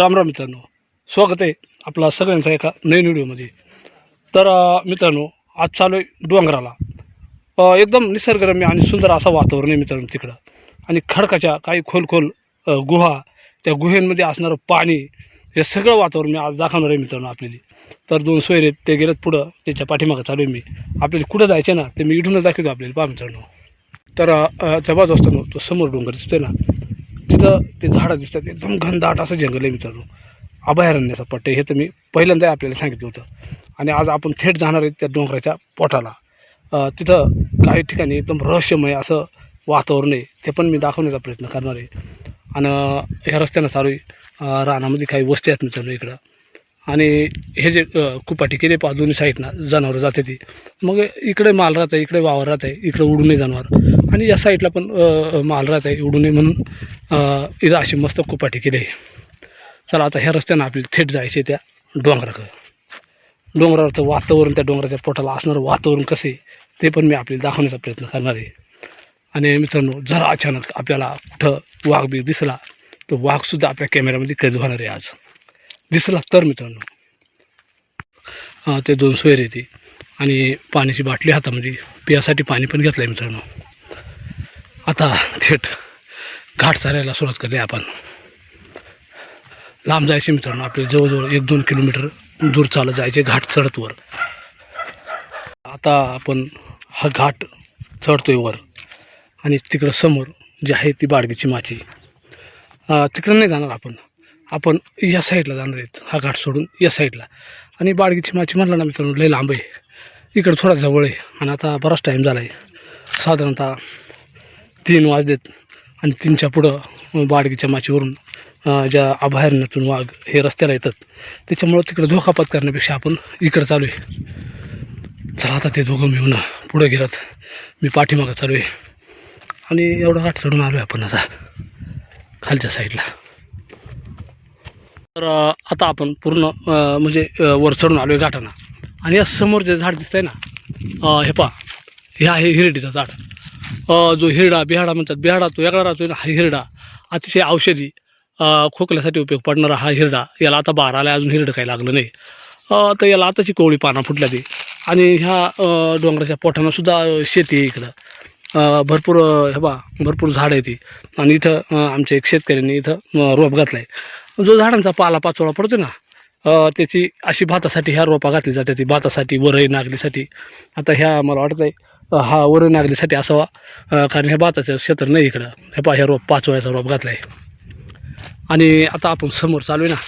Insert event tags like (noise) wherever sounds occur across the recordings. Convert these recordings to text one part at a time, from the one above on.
राम राम मित्रांनो. स्वागत आहे आपला सगळ्यांचा एका नवीन व्हिडिओमध्ये. तर मित्रांनो आज चालू आहे डोंगराला. एकदम निसर्गरम्य आणि सुंदर असं वातावरण आहे मित्रांनो तिकडं. आणि खडकाच्या काही खोल खोल गुहा त्या गुहेमध्ये असणारं पाणी हे सगळं वातावरण मी आज दाखवणार आहे मित्रांनो आपल्याला. तर दोन सोयरे आहेत, ते गेलेत पुढं. त्याच्या पाठीमागं चालू आहे मी. आपल्याला कुठं जायचं ना ते मी इथूनच दाखवतो आपल्याला पहा मित्रांनो. तर अ, त्या बाजू असताना तो समोर डोंगर दिसतोय ना. तिथं ते झाडं दिसतात एकदम घनदाट असं जंगल आहे मित्रांनो. अभयारण्याचा पट्टे हे तर मी पहिल्यांदा आपल्याला सांगितलं होतं. आणि आज आपण थेट जाणार आहे त्या डोंगराच्या पोटाला. तिथं काही ठिकाणी एकदम रहस्यमय असं वातावरण आहे ते पण मी दाखवण्याचा प्रयत्न करणार आहे. आणि ह्या रस्त्यानं चालू आहे रानामध्ये काही वस्ती आहेत मित्रांनो इकडं. आणि हे जे कुपाटी केले पा दोन्ही साईडनं जनावरं जाते ती. मग इकडे माल राहत आहे इकडे वावर राहत आहे इकडे उडू नये जनावर. आणि या साईडला पण मालराज माल आहे उडू नये म्हणून. इथं अशी मस्त कुपाटी केली आहे. चला आता ह्या रस्त्यानं आपल्याला थेट जायचे त्या डोंगराकडं. डोंगरावरचं वातावरण त्या डोंगराच्या पोटाला असणारं वातावरण कसं आहे ते पण मी आपल्याला दाखवण्याचा प्रयत्न करणार आहे. आणि मित्रांनो जरा अचानक आपल्याला कुठं वाघ बी दिसला तर वाघसुद्धा आपल्या कॅमेऱ्यामध्ये कैद होणार आहे आज. दिसला तर मित्रांनो. ते दोन सोयरे येते आणि पाण्याची बाटली हातामध्ये पियासाठी पाणी पण घेतलं आहे मित्रांनो. आता थेट घाट चालायला सुरुवात करली आपण. लांब जायचे मित्रांनो आपले जवळजवळ एक दोन किलोमीटर दूर चालत जायचे घाट चढत वर आता आपण हा घाट चढतोय वर आणि तिकडं समोर जी आहे ती बाडगीची माची. तिकडं नाही जाणार आपण. आपण या साईडला जाणार आहेत हा घाट सोडून या साईडला. आणि बाडगीची माची म्हटलं ना मित्रांनो लय लांब आहे. इकडं थोडा जवळ आहे आणि आता बराच टाईम झाला आहे साधारणतः तीन वाजलेत आणि तीनच्या पुढं बाडगीच्या माचीवरून ज्या अभयारण्यातून वाघ हे रस्त्याला येतात त्याच्यामुळं तिकडं धोकापात करण्यापेक्षा आपण इकडं चालू आहे. चला आता ते दोघं मिळून पुढं गेलात. मी पाठीमागं चालू आहे. आणि एवढं गाठ चढून आलो आहे आपण आता खालच्या साईडला. तर आता आपण पूर्ण म्हणजे वर चढून आलो आहे घाटाना. आणि या समोर जे झाड दिसतंय ना हे पा हे आहे हिरडीचं झाड. जो हिरडा बिहाडा म्हणतात बिहाडा तो वेगळा राहतो हा हिरडा. अतिशय औषधी खोकल्यासाठी उपयोग पडणारा हा हिरडा. याला आता बारा आला अजून हिरडं काही लागलं नाही. तर याला आताची कोवळी पानं फुटल्या ती आणि ह्या डोंगराच्या पोठांनासुद्धा शेती आहे इकडं. भरपूर हे बा भरपूर झाड आहे ती आणि इथं आमच्या एक शेतकऱ्यांनी इथं रोप घातला आहे जो झाडांचा पाला पाचोळा पडतो ना त्याची अशी भातासाठी ह्या रोपा घातली जाते ती भातासाठी वरई नागलीसाठी. आता ह्या मला वाटतं आहे हा वरई नागलीसाठी असावा कारण ह्या भाताचं क्षेत्र नाही इकडं. हे पा ह्या रोप पाचवळ्याचा रोप घातला आहे आणि आता आपण समोर चालू आहे ना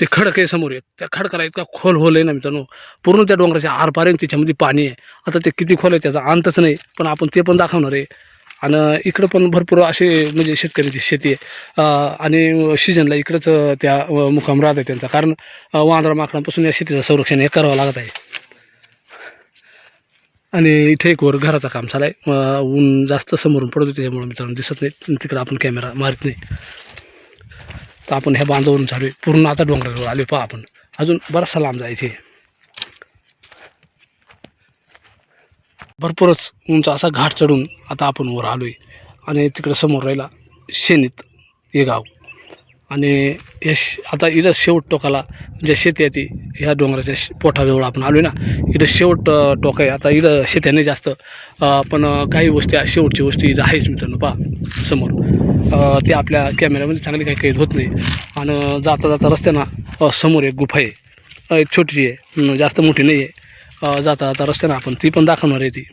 ते खडक आहे समोर एक. त्या खडकाला इतका खोल होल आहे ना मित्रांनो. पूर्ण त्या डोंगराच्या आरपारेन त्याच्यामध्ये पाणी आहे. आता ते किती खोल आहे त्याचा अंतच नाही पण आपण ते पण दाखवणार आहे. आणि इकडं पण भरपूर असे म्हणजे शेतकऱ्यांची शेती आहे. आणि सीजनला इकडंच त्या मुकाम राहत आहे त्यांचा. कारण वांदरा माकडांपासून या शेतीचं संरक्षण हे करावं लागत आहे. आणि इथे एक वर घराचं काम चालू आहे ऊन जास्त समोरून पडतो त्याच्यामुळे मित्रांनो दिसत नाही. तिकडं आपण कॅमेरा मारत नाही. तर आपण ह्या बांधावरून चालू आहे. पूर्ण आता डोंगरावर आले पहा आपण. अजून बराचसा लांब जायचे भरपूरच उंच असा घाट चढून आता आपण वर आलो आहे आणि तिकडं समोर राहिला शेनीत हे गाव. आणि या श आता इथं शेवट टोकाला ज्या शेती आहे ती ह्या डोंगराच्या श- पोठाजवळ आपण आलो आहे ना. इथं शेवट टोक आहे. आता इथं शेत्याने नाही जास्त. पण काही वस्ती शेवटची वस्ती इथं आहेच मित्रांनो पहा समोर. ते आपल्या कॅमेऱ्यामध्ये चांगली काही कैद होत नाही. आणि जाता जाता रस्त्यानं समोर एक गुफा आहे. एक छोटीशी आहे. जास्त मोठी नाही आहे जाता जाता रस्त्यानं आपण. ती पण दाखवणार आहे ती.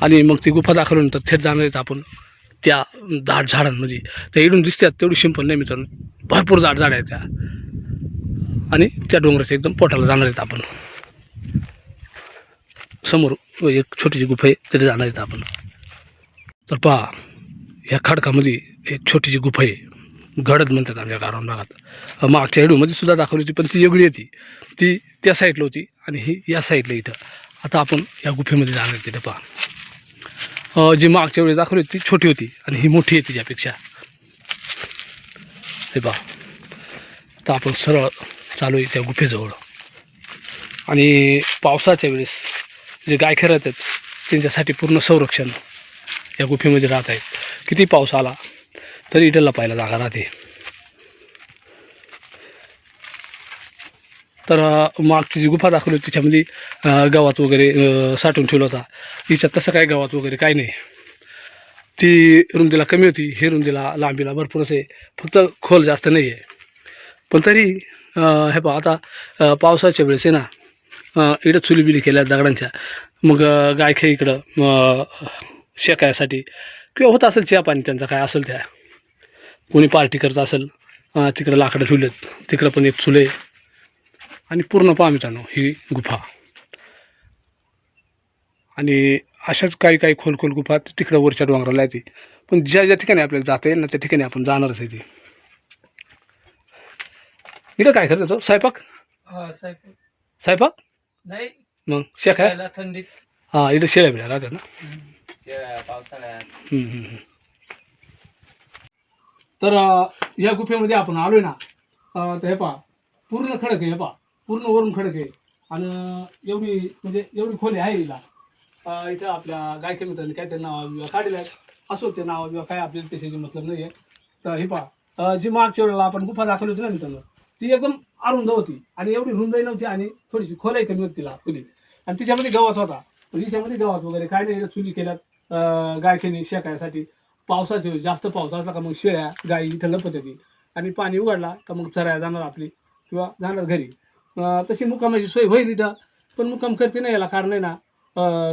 आणि मग ती गुफा दाखवल्यानंतर थेट जाणार आहेत आपण. त्या दाट झाडांमध्ये. त्या इडून दिसतात तेवढी शिंपण नाही मित्रांनो. भरपूर दाट झाड आहेत त्या. आणि त्या डोंगराच्या एकदम पोटाला जाणार आहेत आपण. समोर एक छोटीशी गुफा आहे तिथे जाणार आहेत आपण. तर पहा ह्या खडकामध्ये एक छोटीशी गुफा आहे. गडद म्हणतात आमच्या गारवान भागात. मागच्या हेडूमध्ये सुद्धा दाखवली होती पण ती वेगळी होती. ती त्या साईडला होती आणि ही या साईडला इथं. आता आपण या गुफेमध्ये जाणार तिथं पहा. जी मागच्या वेळी दाखवली होती ती छोटी होती आणि ही मोठी आहे तिच्यापेक्षा. हे पहा. आता आपण सरळ चालू आहे त्या गुफेजवळ. आणि पावसाच्या वेळेस जे गायखेर येतात त्यांच्यासाठी पूर्ण संरक्षण या गुफेमध्ये राहत आहेत किती पाऊस आला? तरी इथं लपायला जागा राहते. तर मागची जी गुफा दाखवली होती त्याच्यामध्ये गावात वगैरे साठवून ठेवला होता. हिच्यात तसं काय गावात वगैरे काय नाही. ती रुंदीला कमी होती ही रुंदीला लांबीला भरपूर असे फक्त खोल जास्त नाही आहे पण तरी हे पहा आता पावसाच्या वेळेस आहे ना इकडं चुलीबिली केल्या दगडांच्या. मग गायखे इकडं शेकायसाठी. किंवा होत असेल चहा पाणी त्यांचा काय असेल त्या. कोणी पार्टी करत असेल तिकडं लाकडं ठेवलेत तिकडं पण एक चुले. आणि पूर्ण पहा मित्रांनो ही गुफा. आणि अशाच काही काही खोल खोल गुफा तिकडं वरच्या डोंगराला येते पण ज्या ज्या ठिकाणी आपल्याला जाता येईल ना त्या ठिकाणी आपण जाणारच आहे ती. इकडं काय करत स्वयंपाक? हा साहेब स्वयंपाक? नाही. मग शेक आहे? खायला थंडीत हां इथं शेळ्या बिळ्या राहतात ना. पावसाळ्यात. तर या गुफेमध्ये आपण आलोय ना. तर हे पहा पूर्ण खडक आहे हे पहा. पूर्ण वरून खडक आहे. आणि एवढी म्हणजे एवढी खोली आहे हिला. इथं आपल्या गायके मित्रांनी काय ते नावा बिवा काढले आहेत असो ते नाव बिवा काय आपल्याला त्याच्याशी मतलब नाही आहे तर हे पहा जी मागच्या वेळेला आपण गुफा दाखवली होती ना मित्रांनो ती एकदम अरुंद होती. आणि एवढी रुंदही नव्हती आणि थोडीशी खोलही कमी होती तिला खुली. आणि तिच्यामध्ये गवत होता. पण हिच्यामध्ये गवत वगैरे काय नाही चुली केल्यात अं, गायखेनी शेकायसाठी. पावसाचे जास्त पाऊस असला का मग शेळ्या गाई इथं लपत येते आणि पाणी उघडला का मग चराया जाणार आपली किंवा जाणार घरी. तशी मुक्कामाची सोय होईल इथं. पण मुक्काम करते नाही याला कारण आहे ना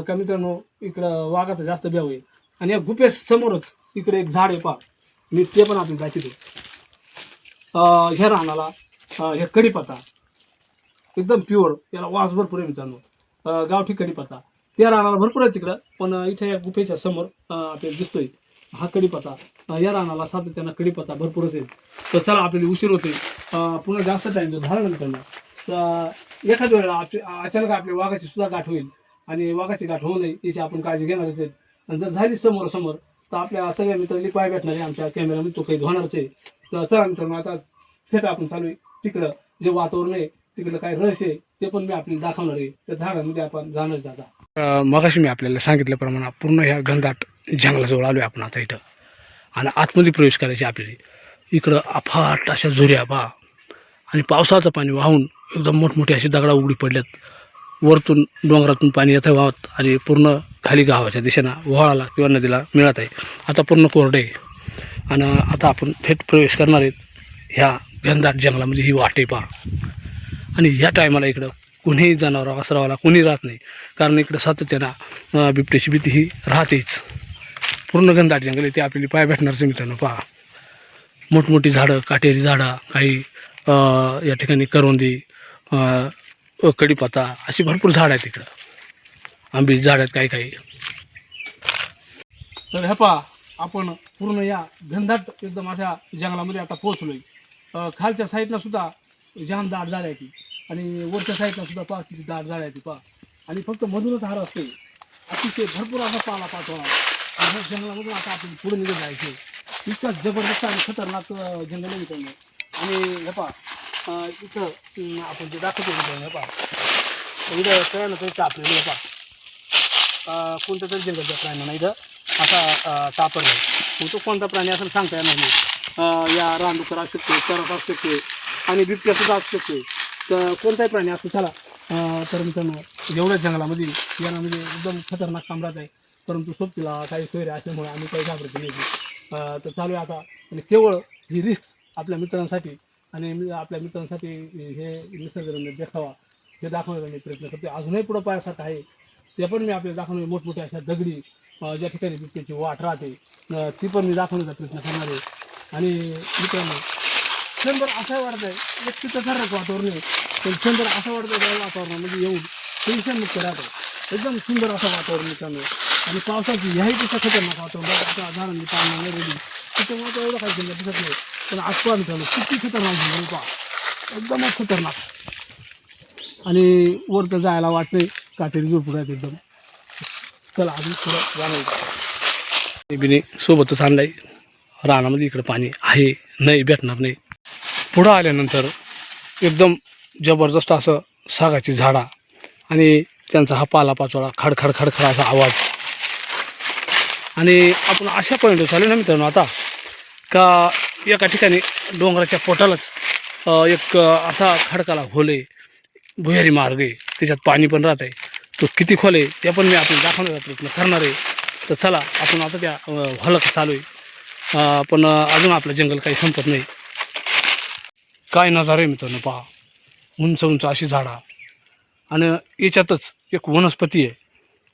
का मित्रांनो इकडं वाघाचं जास्त ब्याव आहे. आणि या गुफे समोरच इकडे एक झाड आहे पा मी ते पण आपण दाखवतो हे ह्या रानाला अं, कडीपत्ता एकदम प्युअर याला वास भरपूर आहे मित्रांनो. गावठी कडीपत्ता त्या रानाला भरपूर आहे तिकडं. पण इथे या गुफेच्या समोर आपल्याला दिसतोय. हा कडीपत्ता. या रानाला सातत्यानं कडीपत्ता भरपूर होते. तर चला आपल्याला उशीर होते पुन्हा जास्त टाईम जर झाला नंतर तर एखाद्या वेळेला अचानक आपल्या वाघाची सुद्धा गाठ होईल. आणि वाघाची गाठ होऊ नये याची आपण काळजी घेणार आहे आणि जर झाली समोर समोर तर आपल्या सगळ्या मित्रांनी पाय भेटणार आहे आमच्या कॅमेरामध्ये तो काही होणारच आहे. तर चला मित्रांनो आता थेट आपण चालू आहे. तिकडं जे वातावरण आहे तिकडं काय रस आहे ते पण मी आपल्याला दाखवणार आहे. त्या झाडांमध्ये आपण जाणार जाता मगाशी मी आपल्याला सांगितल्याप्रमाणे पूर्ण ह्या घनदाट जंगलाजवळ आलो आहे आपण आता इथं. आणि आतमध्ये प्रवेश करायची आपल्याला. इकडं अफाट अशा झुऱ्या बा आणि पावसाचं पाणी वाहून एकदम मोठमोठे असे दगडा उघडी पडल्यात. वरतून डोंगरातून पाणी येतं वाहत आणि पूर्ण खाली गावाच्या दिशेनं वहाळाला किंवा नदीला मिळत आहे. आता पूर्ण कोरडे आहे. आणि आता आपण थेट प्रवेश करणार आहेत. ह्या घनदाट जंगलामध्ये ही वाटे पहा. आणि ह्या टायमाला इकडं कुणीही जनावर वासरावाला कुणी राहत नाही. कारण इकडं सातत्यानं बिबट्याची भीती ही राहतेच. पूर्ण घनदाट जंगल आहे ते आपल्याला पाय भेटणारच मित्रांनो पहा. मोठमोठी झाडं काटेरी झाडं काही या ठिकाणी करवंदी अं, अशी भरपूर झाडं आहेत तिकडं आंबीची झाडं आहेत काही काही. तर हे पहा आपण पूर्ण या घनदाट एकदम अशा जंगलामध्ये आता पोहोचलोय. आहे खालच्या साईडनं सुद्धा जाम दाट झाड आहे ती आणि वरच्या साईडला सुद्धा पहा किती दाट झाड आहे ती पहा. आणि फक्त मधूनच हार असते अतिशय भरपूर असा पाला पाठवा ह्या जंगलामधून आता आपण पुढे निघत जायचे. इतका जबरदस्त आणि खतरनाक जंगल आहे मित्रांनो आणि हे इथं आपण जे दाखवतो मित्रांनो हे पहा. इथं सगळ्यांना तरी तापलेलं हे पहा. अं, कोणत्या तरी जंगलच्या प्राण्यांना इथं. असा अं, मग तो कोणता प्राणी असं सांगता येणार नाही. या रानडुकर असू शकते चरस असू शकते आणि बिबट्या सुद्धा असू शकते. तर कोणताही प्राणी असू चला. तर मित्रांनो एवढ्याच जंगलामध्ये यामध्ये म्हणजे एकदम खतरनाक कामरात आहे. परंतु सोबतीला काही सोयरे असल्यामुळे आम्ही काही घाबरत नाही. तर चालू आहे आता. आणि केवळ ही रिस्क आपल्या मित्रांसाठी आणि आपल्या मित्रांसाठी हे निसर्गरम्य देखावा हे दाखवण्याचा मी प्रयत्न करते अजूनही पुढं पायासारखं आहे. ते पण मी आपल्याला दाखवणे मोठमोठ्या अशा दगडी ज्या ठिकाणी बिबट्याची वाट राहते ती पण मी दाखवण्याचा प्रयत्न करणार आहे. आणि मित्रांनो क्षणभर असं वाटत आहे एक चित्रकारक वातावरण आहे पण क्षणभर असं वाटतं वातावरणामध्ये येऊन टेन्शन मुक्त राहतं. एकदम सुंदर असं वातावरण मित्रांनो. आणि पावसाची ह्याही पेक्षा खतरनाक वातावरण बघा, झाडांनी पाणी नाही रेडी त्याच्यामुळे तो एवढं काही केलं दिसत नाही. पण आज पहा मित्रांनो किती खतरनाक झालं पहा एकदमच खतरनाक. आणि वर तर जायला वाटतंय काटेरी झोपूड आहेत एकदम. चला अजून थोडं जाणवलं बिने सोबतच आणलाय. रानामध्ये इकडं पाणी आहे. नाही भेटणार नाही. पुढं आल्यानंतर एकदम जबरदस्त असं सागाची झाडा आणि त्यांचा हा पालापाचोळा खडखड खडखड असा आवाज. आणि आपण अशा पॉईंटवर चालू ना मित्रांनो आता. का एका ठिकाणी डोंगराच्या पोटालाच एक असा खडकाला होले भुयारी मार्ग आहे. त्याच्यात पाणी पण राहत आहे. तो किती खोल आहे ते पण मी आपण दाखवण्याचा प्रयत्न करणार आहे. तर चला आपण आता त्या हलक चालू आहे पण अजून आपलं जंगल काही संपत नाही. काय नजारे मित्रांनो पहा. उंच उंच अशी झाडा. आणि याच्यातच एक वनस्पती आहे.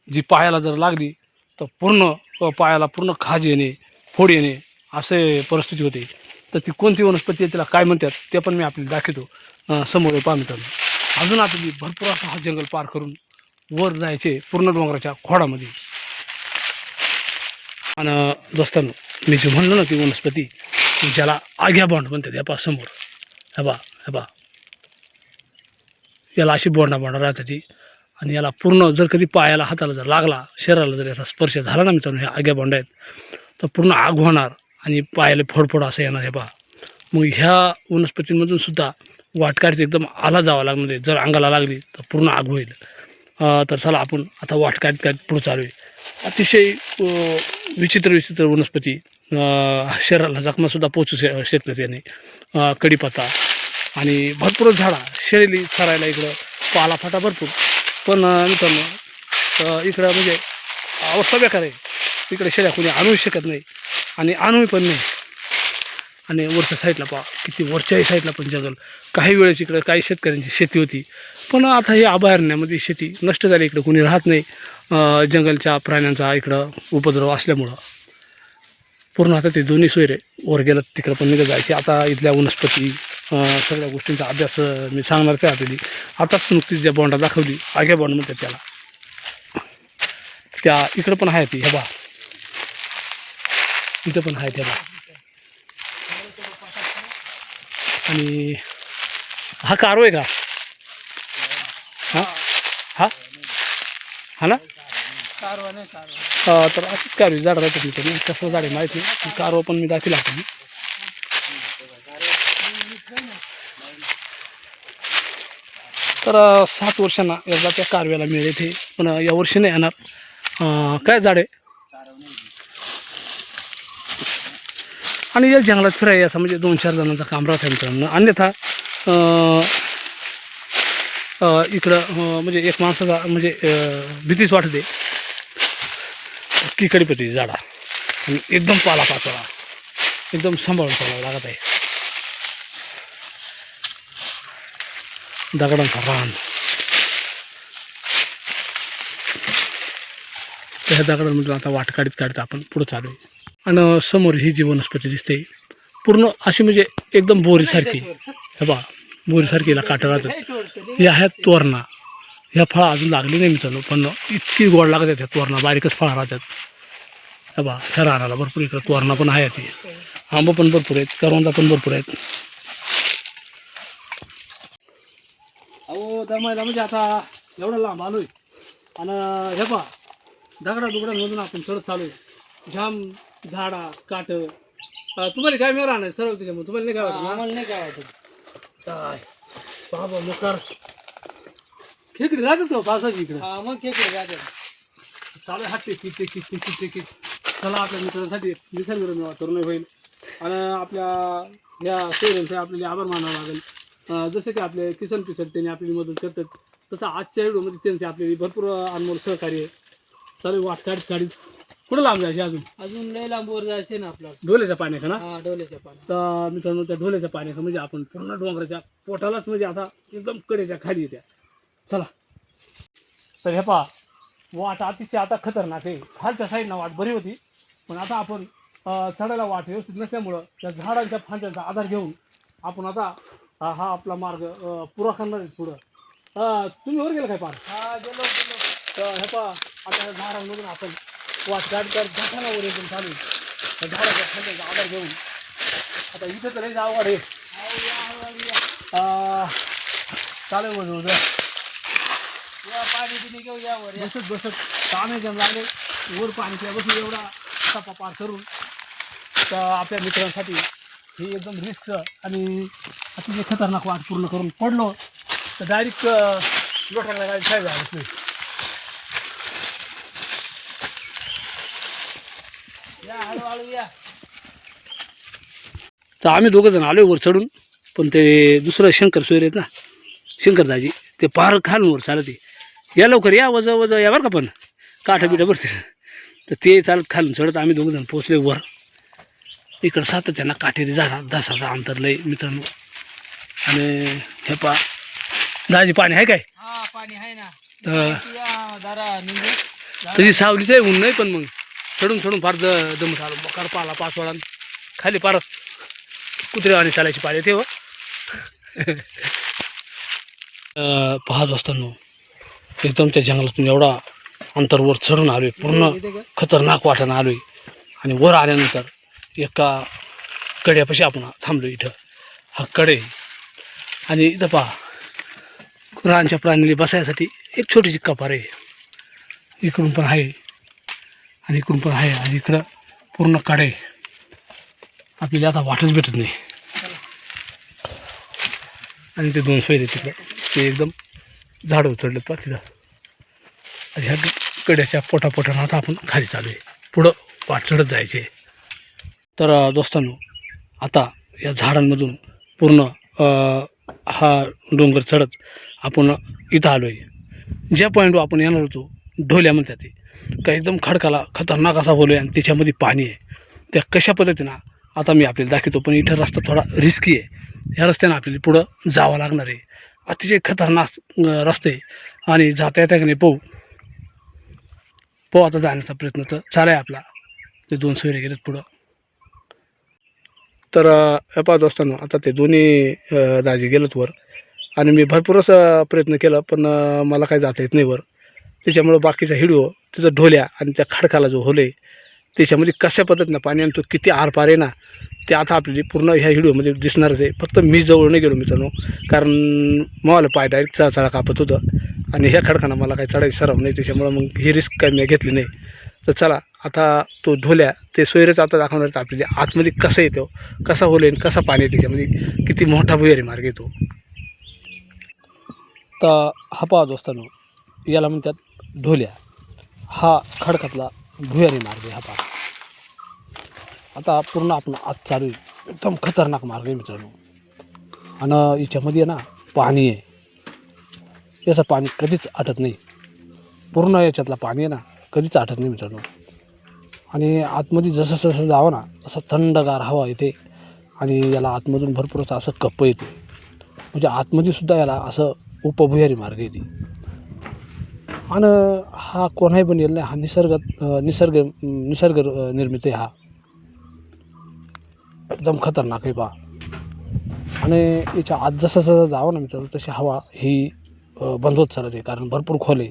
जी पायाला जर लागली तर पूर्ण पायाला पूर्ण खाज येणे फोड येणे असे परिस्थिती होते. तर ती कोणती वनस्पती आहे तिला काय म्हणतात ते पण मी आपल्याला दाखवतो. समोर आहे मित्रांनो. अजून आपली भरपूर असा हा जंगल पार करून वर जायचे पूर्ण डोंगराच्या खोडामध्ये. आणि दोस्तांनो मी जे म्हणलो ना ती वनस्पती ज्याला आग्या बॉन्ड म्हणतात या पा समोर. ह्या बा ह्या बा याला अशी बोंडा बोंडा राहतात ती. आणि याला पूर्ण जर कधी पायाला हाताला जर लागला शरीराला जर याचा स्पर्श झाला ना मित्रांनो ह्या आग्या बोंड आहेत तर पूर्ण आग होणार आणि पायाला फोडफोड असं येणार हे पहा. मग ह्या वनस्पतींमधून सुद्धा वाटकाडीचं एकदम आला जावं लागणार म्हणजे जर अंगाला लागली तर पूर्ण आग होईल. तर चला आपण आता वाटकाडीत काय पुढं चालू आहे. अतिशय विचित्र विचित्र वनस्पती शरीराला जखमासुद्धा पोचू श शकतात याने. कडीपत्ता आणि भरपूरच झाडा शेळीली चरायला इकडं पाला फाटा भरपूर. पण मित्रांनो इकडं म्हणजे अवस्था बेकार आहे. इकडे शेळ्या कोणी आणू शकत नाही आणि आणू पण नाही. आणि वरच्या साईडला पहा किती वरच्याही साईडला पण जंगल. काही वेळेस इकडं काही शेतकऱ्यांची शेती होती. पण आता हे अभयारण्यामध्ये शेती नष्ट झाली इकडं कोणी राहत नाही. जंगलच्या प्राण्यांचा इकडं उपद्रव असल्यामुळं. पूर्ण आता ते दोन्ही सोयरे वर गेलं तिकडं पण निघत जायचे. आता इथल्या वनस्पती सगळ्या गोष्टींचा अभ्यास मी सांगणार त्या आपली आताच नुकतीच ज्या बॉन्डा दाखवली आग्या बॉन्ड म्हणतात त्याला. त्या इकडं पण आहे ती हे बा. इथं पण आहे त्या बा. आणि हा कारो आहे का? हा हा? हा ना? तर अशीच कारवी झाड राहतात मित्रांनो कसं झाड आहे माहीत नाही. कारवा पण मी दाखवला आपण तर सात वर्षांना एकदा त्या कारव्याला मिळेल इथे. पण यावर्षी नाही येणार. काय झाड आहे? आणि या जंगलात फिरायला असं म्हणजे दोन चार जणांचं काम राहतं मित्रांनो. अन्यथा इकडं म्हणजे एक माणसाचा म्हणजे भीतीच वाटते. की झाडा. आणि एकदम पाला पाचोळा एकदम सांभाळून चालावं लागत आहे. दगडांचा रान त्या दगडांमधून म्हणजे आता वाट काढीत काढत आपण पुढं चालू आहे. आणि समोर ही जी वनस्पती दिसते पूर्ण अशी म्हणजे एकदम बोरीसारखी. हे बा बोरीसारखी काटं राहतात या आहेत तोरणा ह्या फळं अजून लागली नाही मित्रांनो पण इतकी गोड लागतात ह्या तोरणा बारीकच फळं राहतात. हे बा ह्या रानाला भरपूर इकडं तोरणा पण आहे ती आंबं पण भरपूर आहेत करवंदा पण भरपूर आहेत. दमायला म्हणजे आता एवढा लांब आलोय. आणि हे पा दगडा दुगडांमधून आपण चढत चालू आहे जाम झाडा काट. तुम्हाला काय मिळणार नाही सरळ त्याच्यामुळे तुम्हाला नाही काय वाटत? आम्हाला नाही काय वाटत. काय? बाबा मोकार. खेकडी राहतात का पावसाची इकडे? हा मग खेकडे जाते चालू टेक टेक टेक टेक टेक चला आपल्या मित्रांसाठी निसर्गरम्य वातावरण होईल. आणि आपल्या या सोयऱ्यांचे आपल्याला आभार मानावं लागेल. जसं की आपले किसन पिसट त्यांनी आपली मदत करतात. तसं आजच्या व्हिडिओमध्ये त्यांचे आपल्याला भरपूर अनमोल सहकार्य आहे. चालू वाट काढीत काढीत. कुठं लांब जायचे अजून? अजून लय लांबवर जायचे ना आपला ढोल्याच्या पाण्याचं ना? हा डोल्याच्या पाणी तर मित्रांनो त्या ढोल्याच्या पाण्याचं म्हणजे आपण पूर्ण डोंगराच्या पोटालाच म्हणजे आता एकदम कडेच्या खाली येत्या. चला. तर हे पहा वाट अतिशय आता खतरनाक आहे. खालच्या साईडनं वाट बरी होती. पण आता आपण चढायला वाट व्यवस्थित नसल्यामुळं त्या झाडांच्या फांद्यांचा आधार घेऊन आपण आता हा आपला मार्ग अं, पुरा करणार आहे पुढं. अं, तुम्ही वर गेला काय पार? हा गेलो गेलो. तर हे पहा आता झाडांमधून आपण वाट कर वर एकदम चालू. त्या झाडाच्या फांद्यांचा आधार घेऊन. आता इथं तर लई अवघड आहे. या, या. चालेल मग उद्या या पाणी बिणी घेऊ या वर या. बसत बसत. कामे जम लागले. वर पाणी त्या बसून एवढा टप्पा पार करून. तर आपल्या मित्रांसाठी ही एकदम रिस्क आणि अतिशय खतरनाक वाट पूर्ण करून पडलो. तर डायरेक्ट लोटांना गाडी साहेब झालं या हळूहळू या. तर आम्ही दोघं जण आलो वर चढून पण ते दुसरं शंकर सोयर आहेत ना शंकरदाजी ते पार खालून वर चालत आहे. या लवकर या वजा वजा या बरं का पण. काठं बिठं भरते. तर ते चालत खालून चढत आम्ही दोघं जण पोचले वर. इकडं सातत्यानं काठेरी झाडा दसाचा अंतर लय मित्रांनो. आणि हे पा दाजी पाणी आहे काय? हा पाणी आहे ना. तर तरी सावलीच आहे ऊन नाही पण मग चढून चढून फार द दम झालं बकार पाला पाच वेळा खाली पार. कुत्रेवाणी चालायची पाळी ते हो. (laughs) पाहत असताना एकदम त्या जंगलातून एवढा अंतरवर चढून आलोय. पूर्ण खतरनाक वाटानं आलोय. आणि वर आल्यानंतर एका कड्यापाशी आपण थांबलो इथं. हा कडे आणि इथं पहा रानच्या प्राणीला बसायसाठी एक छोटीशी कपार आहे. इकडून पण आहे आणि इकडून पण आहे आणि इकडं पूर्ण काढे आपल्याला आता वाटच भेटत नाही. आणि ते दोन सोयरे तिकडं. ते एकदम झाडं उचललं पा तिथं. आणि ह्या कड्याच्या पोटापोटानं आता आपण खाली चालू आहे. पुढं वाट चढत जायचे तर दोस्तांनो आता या झाडांमधून पूर्ण हा डोंगर चढत आपण इथं आलो आहे ज्या पॉईंटवर आपण येणार होतो ढोल्या म्हणतात ते. का एकदम खडकाला खतरनाक असा होलो आहे आणि त्याच्यामध्ये पाणी आहे. त्या कशा पद्धतीनं आता मी आपल्याला दाखवतो पण इथं रस्ता थोडा रिस्की आहे. ह्या रस्त्यानं आपल्याला पुढं जावं लागणार आहे. अतिशय खतरनाक रस्ते आणि जाता येत्या का नाही पाहू पाहू आता जाण्याचा प्रयत्न तर चालाय आहे आपला. ते दोन सोयरे गेलेत पुढं. तर अं, हे पाहत असताना आता ते दोन्ही अं, दाजी गेलेत वर. आणि मी भरपूर असं प्रयत्न केला पण मला काही जाता येत नाही वर. त्याच्यामुळं बाकीचा हिडिओ त्याचा ढोल्या आणि त्या खडकाला जो होले त्याच्यामध्ये कशा पद्धतीनं पाणी आणि तो किती आरपार आहे ना ते आता आपली पूर्ण ह्या व्हिडिओमध्ये दिसणारच आहे. फक्त मी जवळ नाही गेलो मित्रांनो कारण मला पाय डायरेक्ट चळचळा कापत होतं आणि ह्या खडकांना मला काही चढायची सराव नाही त्याच्यामुळं मग ही रिस्क काही मी घेतली नाही. तर चला आता तो ढोल्या ते सोयरेच आता दाखवणार आपल्याला. आतमध्ये कसं येतो कसा होलेन आणि कसा पाणी येते त्याच्यामध्ये किती मोठा भुयारी मार्ग येतो. तर हा पाहत असताना याला म्हणतात ढोल्या हा खडकातला भुयारी मार्ग आहे हा पाहा. आता पूर्ण आपण आत चालू आहे. एकदम खतरनाक मार्ग आहे मित्रांनो. आणि याच्यामध्ये आहे ना पाणी आहे. याचं पाणी कधीच आटत नाही. पूर्ण याच्यातलं पाणी आहे ना कधीच आटत नाही मित्रांनो. आणि आतमध्ये जसं जसं जावं ना तसं थंडगार हवा येते आणि याला आतमधून भरपूर असं असं कप्प येते. म्हणजे आतमध्ये सुद्धा याला असं उपभुयारी मार्ग येते. आणि हा कोणाही पण येईल नाही हा निसर्गात निसर्ग निसर्ग निर्मित आहे हा. एकदम खतरनाक आहे बा. आणि याच्या आत जसं जसं जावं ना मित्रांनो तशी हवा ही बंद होत चालत आहे कारण भरपूर खोल आहे.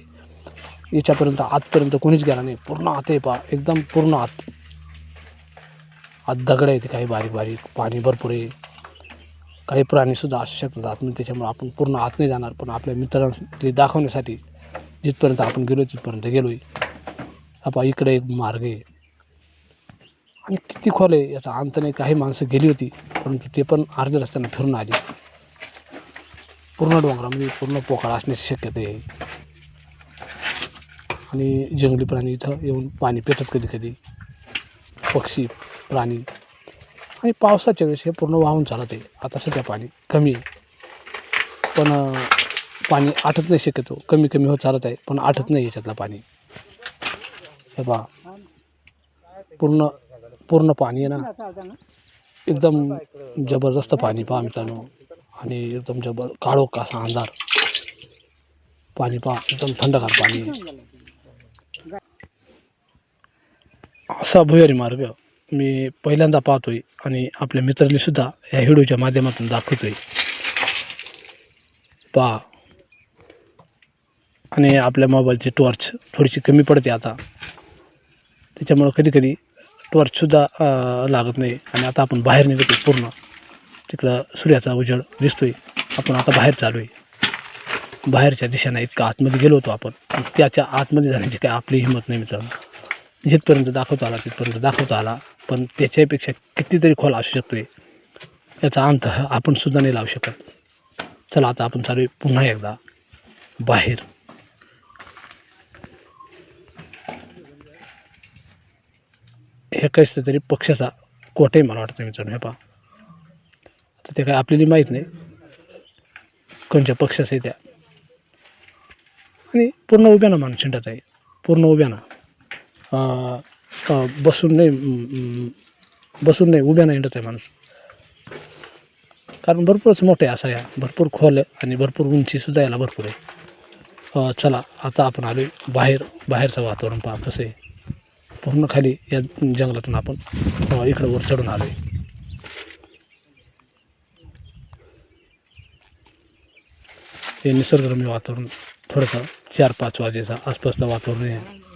याच्यापर्यंत आतपर्यंत कोणीच गेला नाही. पूर्ण आत आहे पा एकदम पूर्ण आत. आत दगड आहेत काही बारीक बारीक. पाणी भरपूर आहे. काही प्राणीसुद्धा असू शकतात. आतमध्ये म्हणजे त्याच्यामुळे आपण पूर्ण आत नाही जाणार. पण आपल्या मित्रांनी दाखवण्यासाठी जिथपर्यंत आपण गेलो तिथपर्यंत गेलो आहे आपा इकडे एक मार्ग आहे. आणि किती खोल आहे. याचा अंत नाही. काही माणसं गेली होती. परंतु ते पण अर्ध्या रस्त्यानं फिरून आली. पूर्ण डोंगरामध्ये पूर्ण पोकळ असण्याची शक्यता आहे. आणि जंगली प्राणी इथं येऊन पाणी पितात कधी कधी. पक्षी प्राणी. आणि पावसाच्या वेळेस हे पूर्ण वाहून चालत आहे. आता सध्या पाणी कमी आहे. पण पाणी आटत नाही शक्यतो. कमी कमी होत चालत आहे पण आटत नाही याच्यातलं पाणी. हे बा पूर्ण पूर्ण पाणी आहे ना. एकदम जबरदस्त पाणी पहा मित्रांनो. आणि एकदम जबर काळोख असा अंधार. पाणी पहा एकदम थंडगार पाणी आहे. असा भुयारी मार्ग मी पहिल्यांदा पाहतोय आणि आपल्या मित्रांनी सुद्धा या व्हिडिओच्या माध्यमातून दाखवतोय. पहा. आणि आपल्या मोबाईलची टॉर्च थोडीशी कमी पडते आता. त्याच्यामुळं कधी कधी टॉर्चसुद्धा लागत नाही आणि आता आपण बाहेर निघतो पूर्ण. तिकडं सूर्याचा उजेड दिसतोय. आपण आता बाहेर चालू आहे बाहेरच्या दिशेनं इतका आतमध्ये गेलो होतो आपण. त्याच्या आतमध्ये जाण्याची काय आपली हिंमत नाही मित्रांनो. जिथपर्यंत दाखवता आला तिथपर्यंत दाखवता आला. पण त्याच्यापेक्षा कितीतरी खोल असू शकतो आहे याचा अंत आपण सुद्धा नाही लावू शकत. चला आता आपण चालू पुन्हा एकदा. बाहेर. हे कसं तरी पक्षाचा कोटही मला वाटतं मित्रांनो हे पहा. आता ते काय आपल्याला माहीत नाही. कोणत्या पक्षाचं आहे त्या. आणि पूर्ण उभ्या ना माणूस शिंडत आहे. पूर्ण उभ्या ना. बसून नाही बसून नाही उभ्यानं हिंडत आहे माणूस कारण भरपूरच मोठे असा या भरपूर खोल आहे आणि भरपूर उंचीसुद्धा याला भरपूर आहे चला आता आपण आलो बाहेर बाहेरचं वातावरण पहा कसं आहे पूर्ण खाली या जंगलातून आपण इकडं वर चढून आलो आहे हे निसर्गरम्य वातावरण थोडंसं चार पाच वाजेचा आसपासचं वातावरण आहे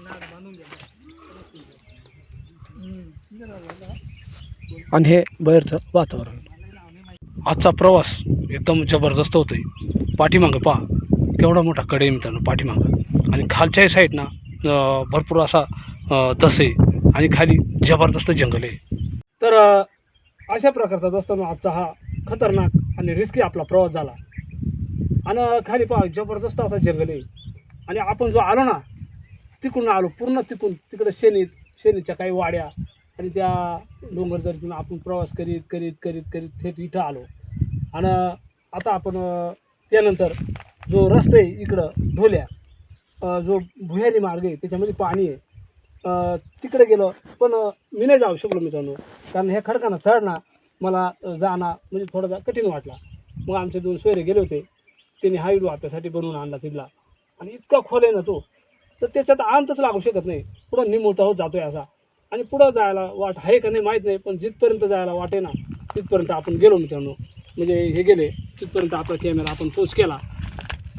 आणि हे बाहेरचं वातावरण. आजचा प्रवास एकदम जबरदस्त होतोय. पाठीमागं पहा केवढा मोठा कडे मित्रांनो पाठीमागं. आणि खालच्याही साईडना भरपूर असा अं, दस आहे आणि खाली जबरदस्त जंगल आहे. तर अशा प्रकारचा दोस्त आजचा हा खतरनाक आणि रिस्की आपला प्रवास झाला. आणि खाली पहा जबरदस्त असा जंगल आहे. आणि आपण जो आलो ना तिकडून आलो पूर्ण तिकडून तिकडं शेनीत शेनीच्या काही वाड्या आणि त्या डोंगर दर्शन आपण प्रवास करीत करीत करीत करीत थेट इथं आलो. आणि आता आपण त्यानंतर जो रस्ता आहे इकडं ढोल्या जो भुयारी मार्ग आहे त्याच्यामध्ये पाणी आहे. तिकडे गेलो पण मी नाही जाऊ शकलो मित्रांनो. कारण ह्या खडकानं चढणं मला जाणं म्हणजे थोडासा कठीण वाटला. मग आमचे दोन सोयरे गेले होते. त्यांनी हा व्हिडिओ आपल्यासाठी बनवून आणला तिथला. आणि इतका खोल आहे ना तो तर त्याच्यात अंतच लागू शकत नाही. पुढं निमुळता होत जातोय असा. आणि पुढं जायला वाट आहे का नाही माहीत नाही पण जिथपर्यंत जायला वाट आहे ना तिथपर्यंत आपण गेलो मित्रांनो. म्हणजे हे गेले तिथपर्यंत आपला कॅमेरा आपण पोच केला.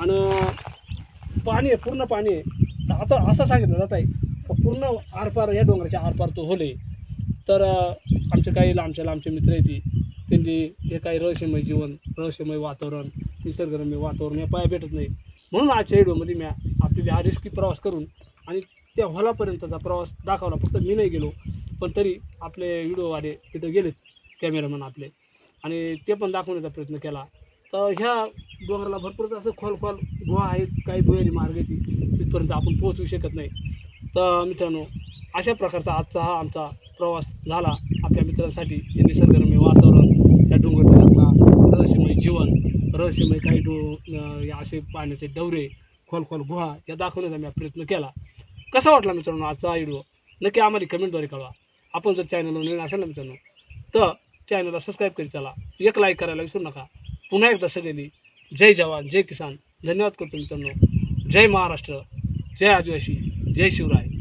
आणि पाणी आहे पूर्ण पाणी आहे. तर आता असं सांगितलं जात आहे पूर्ण आरपार या डोंगराच्या आरपार तो होले. तर आमचे काही लांबचे लांबचे मित्र येते त्यांनी हे काही रहस्यमय जीवन रहस्यमय वातावरण निसर्गरम्य वातावरण या पाया भेटत नाही. म्हणून आजच्या व्हिडिओमध्ये मी आपली हा रिस्की प्रवास करून आणि त्या हॉलापर्यंतचा प्रवास दाखवला. फक्त मी नाही गेलो पण तरी आपले व्हिडिओवाले तिथं गेलेच कॅमेरामॅन आपले. आणि ते पण दाखवण्याचा प्रयत्न केला. तर ह्या डोंगराला भरपूर असं खोल खोल गुहा आहेत काही दुहेरी मार्ग आहेत तिथपर्यंत आपण पोहोचू शकत नाही. तर मित्रांनो अशा प्रकारचा आजचा हा आमचा प्रवास झाला. आपल्या मित्रांसाठी हे निसर्गरम्य वातावरण त्या डोंगर रहस्यमय जीवन रहस्यमय काही डो असे पाण्याचे डवरे खोल खोल गुहा या दाखवण्याचा मी प्रयत्न केला. कसा वाटला मित्रांनो आजचा हा व्हिडिओ नक्की आम्हाला कमेंटद्वारे कळवा. आपण जर चॅनलवर नवीन असेल ना मित्रांनो तर चॅनलला सबस्क्राईब करीत चला. एक लाईक करायला विसरू नका. पुन्हा एकदा सगळ्यांनी जय जवान जय किसान. धन्यवाद करतो मित्रांनो. जय महाराष्ट्र. जय आदिवासी. जय शिवराय.